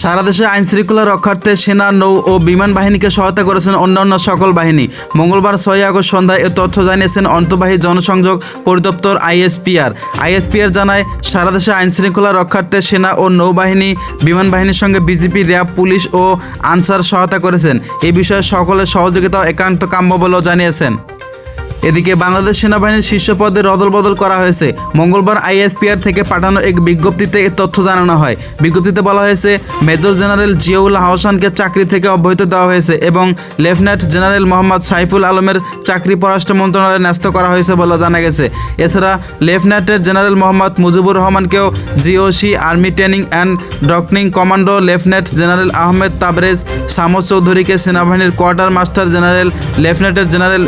সারা দেশে আইন শৃঙ্খলা রক্ষার্থে সেনা, নৌ ও বিমান বাহিনীকে সহায়তা করেছেন অন্যান্য সকল বাহিনী। মঙ্গলবার ছয় আগস্ট সন্ধ্যায় এ তথ্য জানিয়েছেন অন্তর্বাহী জনসংযোগ পরিদপ্তর আইএসপিআর। আইএসপিআর জানায়, সারা দেশে আইন শৃঙ্খলা রক্ষার্থে সেনা ও নৌবাহিনী বিমান বাহিনীর সঙ্গে বিজেপি, র্যাব, পুলিশ ও আনসার সহায়তা করেছেন। এই বিষয়ে সকলের সহযোগিতা একান্ত কাম্য বলেও জানিয়েছেন। এদিকে বাংলাদেশ সেনাবাহিনীর শীর্ষ পদে রদল বদল করা হয়েছে। মঙ্গলবার আইএসপিআর থেকে পাঠানো এক বিজ্ঞপ্তিতে তথ্য জানানো হয়। বিজ্ঞপ্তিতে বলা হয়েছে, মেজর জেনারেল জিয়াউল হাসানকে চাকরি থেকে অব্যাহতি দেওয়া হয়েছে এবং লেফটেন্যান্ট জেনারেল মোহাম্মদ সাইফুল আলমের চাকরি পররাষ্ট্র মন্ত্রণালয়ে ন্যস্ত করা হয়েছে বলে জানা গেছে। এছাড়া lieutenant general Mohammad Mujibur রহমানকেও GOC army training and doctrine command lieutenant general Ahmed Tabrez Shams চৌধুরীকে সেনাবাহিনীর quarter master general lieutenant general